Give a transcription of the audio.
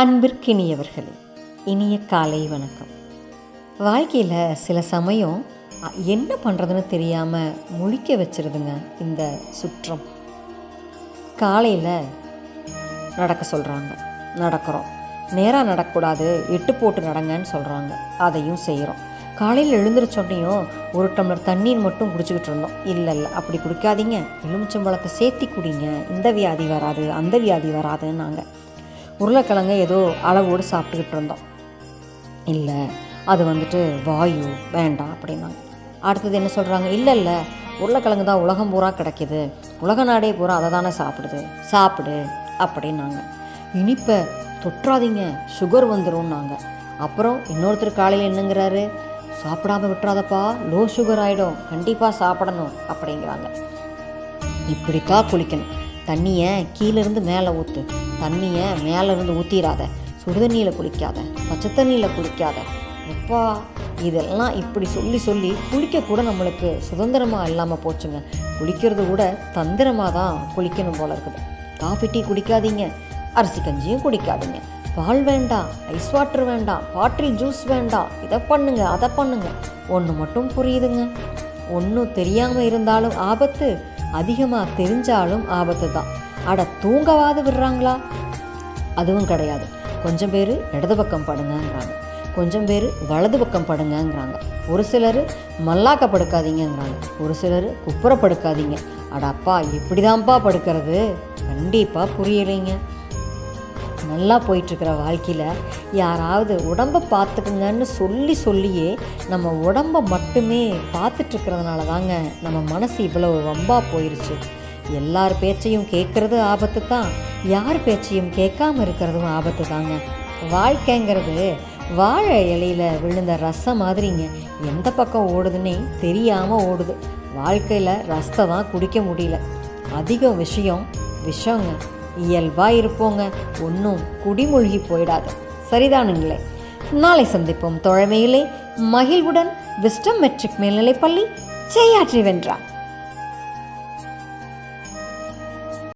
அன்பிற்கினியவர்களே இனிய காலை வணக்கம். வாழ்க்கையில் சில சமயம் என்ன பண்ணுறதுன்னு தெரியாமல் முழிக்க வச்சிருதுங்க இந்த சுற்றம். காலையில் நடக்க சொல்கிறாங்க நடக்கிறோம். நேராக நடக்கக்கூடாது எட்டு போட்டு நடங்கன்னு சொல்கிறாங்க அதையும் செய்கிறோம் காலையில் எழுந்திரிச்சோன்னையும் ஒரு டம்ளர் தண்ணீர் மட்டும் குடிச்சிக்கிட்டு இருந்தோம். இல்லை இல்லை அப்படி குடிக்காதீங்க. எலுமிச்சம்பழத்தை சேர்த்தி குடிங்க. இந்த வியாதி வராது அந்த வியாதி வராதுன்னாங்க. உருளைக்கிழங்க ஏதோ அளவோடு சாப்பிட்டுக்கிட்டு இருந்தோம். இல்லை அது வந்துட்டு வாயு வேண்டாம் அப்படின்னாங்க. அடுத்தது என்ன சொல்கிறாங்க இல்லை இல்லை உருளைக்கிழங்கு தான் உலகம் பூரா கிடைக்கிது. உலக நாடே பூரா அதை தானே சாப்பிடுது. சாப்பிடு அப்படின்னாங்க. இனிப்பை தொற்றாதீங்க சுகர் வந்துடும்னாங்க அப்புறம் இன்னொருத்தர் காலையில் என்னங்கிறாரு? சாப்பிடாம விட்டுறாதப்பா லோ சுகர் ஆகிடும் கண்டிப்பாக சாப்பிடணும் அப்படிங்கிறாங்க. இப்படிக்கா குளிக்கணும். தண்ணியை கீழேருந்து மேலே ஊற்று தண்ணியை மேலேருந்து ஊற்றிடாத சுடுதண்ணியில் குளிக்காத பச்சை தண்ணியில் குளிக்காத. எப்பா இதெல்லாம் இப்படி சொல்லி சொல்லி குளிக்க கூட நம்மளுக்கு சுதந்திரமாக இல்லாமல் போச்சுங்க. குளிக்கிறது கூட தந்திரமாக தான் குளிக்கணும் போல இருக்குது. காஃபி டீ குடிக்காதீங்க. அரிசி கஞ்சியும் குடிக்காதீங்க. பால் வேண்டாம் ஐஸ் வாட்டர் வேண்டாம் பாட்டில் ஜூஸ் வேண்டாம். இதை பண்ணுங்க அதை பண்ணுங்க. ஒன்று மட்டும் புரியுதுங்க. ஒன்றும் தெரியாமல் இருந்தாலும் ஆபத்து. அதிகமாக தெரிஞ்சாலும் ஆபத்து தான் அட தூங்கவாது விடுறாங்களா? அதுவும் கிடையாது. கொஞ்சம் பேர் இடது பக்கம் படுங்கங்கிறாங்க. கொஞ்சம் பேர் வலது பக்கம் படுங்கங்கிறாங்க. ஒரு சிலர் மல்லாக்க படுக்காதீங்கங்கிறாங்க ஒரு சிலர் குப்புற படுக்காதீங்க அட அப்பா எப்படிதான்ப்பா படுக்கிறது? கண்டிப்பாக புரியலைங்க. நல்லா போயிட்டுருக்கிற வாழ்க்கையில் யாராவது உடம்பை பார்த்துக்குங்கன்னு சொல்லி சொல்லியே நம்ம உடம்பை மட்டுமே பார்த்துட்ருக்கிறதுனால தாங்க நம்ம மனசு இவ்வளோ வம்பா போயிருச்சு. எல்லார் பேச்சையும் கேட்குறது ஆபத்து தான். யார் பேச்சையும் கேட்காம இருக்கிறதும் ஆபத்து தாங்க. வாழ்க்கைங்கிறது வாழை இலையில் விழுந்த ரசம் மாதிரிங்க. எந்த பக்கம் ஓடுதுன்னே தெரியாமல் ஓடுது. வாழ்க்கையில் ரசத்தை தான் குடிக்க முடியல. அதிக விஷயம் விஷங்க இயல்பாக இருப்போங்க. ஒன்றும் குடிமூழ்கி போயிடாது. சரிதானுங்களே? நாளை சந்திப்போம். தோழமையிலே மகிழ்வுடன் விஸ்டம் மெட்ரிக் மேல்நிலைப்பள்ளி செய்யாற்றி வென்றார்.